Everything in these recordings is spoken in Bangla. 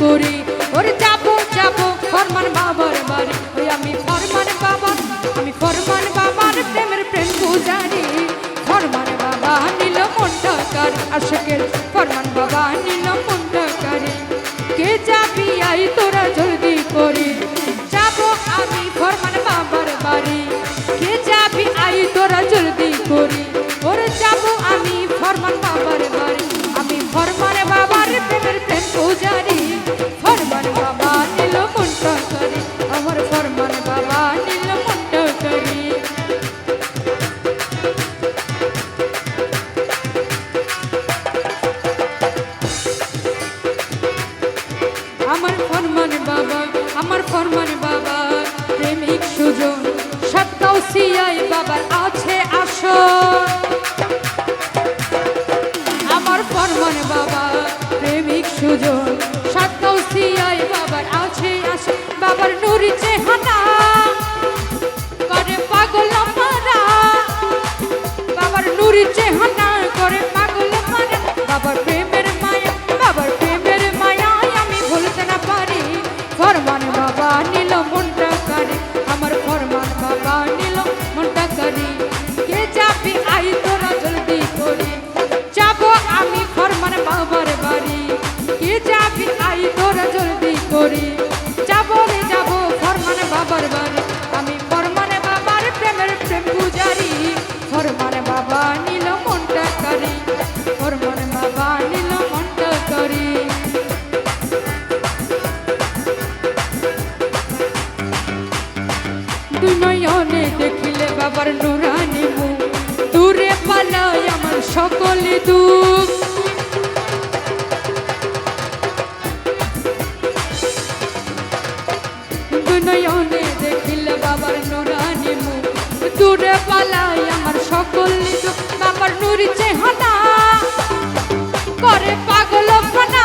করি। ওরে যাব যাব, ফরমান বাবার বাড়ি। ওই আমি ফরমান বাবা আমি ফরমান বাবার প্রেমের প্রেম পূজারি। ফরমান বাবা নিল মনটা কার আশেকের ফরমান বাবা নিল মনটা কে যাবি আই তোরা জলদি করি। যাব আমি ফরমান বাবার বাড়ি। কে যাবি আই তোরা জলদি করি। ওরে যাব আমি ফরমান বাবার বাড়ি। আমি ফরমান বাবার প্রেমের প্রেম পূজারি। আমার ফরমান বাবা প্রেমিক সুজন সত্তাও সিয়াই বাবার আছে আসর। আমার ফরমান বাবা প্রেমিক সুজন সত্তাও সিয়াই বাবার আছে আসর। বাবার নুরি চেহারা, করে পাগল মারা বাবার নুরি চেহারা, করে পাগল মারা বাবার প্রেমের মায়া, বাবার করি। যাব রে যাব ফরমান বাবার বাড়ি। আমি ফরমান বাবার প্রেমের প্রেম পূজারি। ফরমান বাবা নীল মনটা করি। ফরমান বাবা নীল মনটা করি। দুনয়নে দেখিলে বাবার নুরানি মুখ দূরে পালায় আমার সকলে দুঃখ। দুনয়নে দেখিলে বাবার নুরানি মুখ। দূরে পালায় আমার সকলে দুঃখ বাবার নুরি চেহারা। করে পাগল ফনা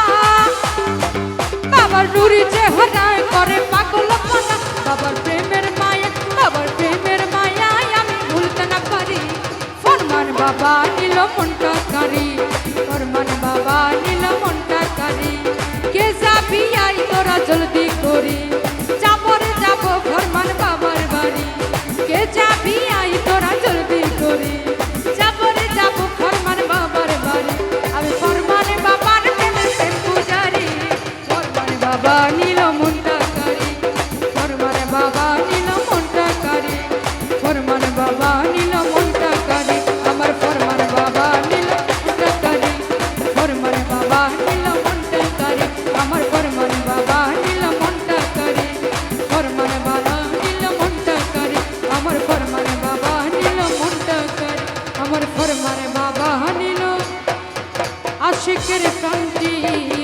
বাবার নুরি চেহারা করে পাগল ফনা বাবার প্রেমের মায়া, বাবার প্রেমের মায়ায় আমি ভুলতে না পারি। ফরমান বাবা। বাবা নীল মুন্ডা কারি ফরমান বাবা নীল মুন্ডা কারি ফরমান বাবা নীল মুন্ডা কারি আমার ফরমান বাবা নীল মুন্ডা কারি ফরমান বাবা নীল মুন্ডা কারি আমার ফরমান বাবা নীল মুন্ডা কারি ফরমান বাবা নীল মুন্ডা কারি আমার ফরমান বাবা নীল মুন্ডা কারি আমার ফরমান বাবা নীল আশিকের ক্রান্তি। কারি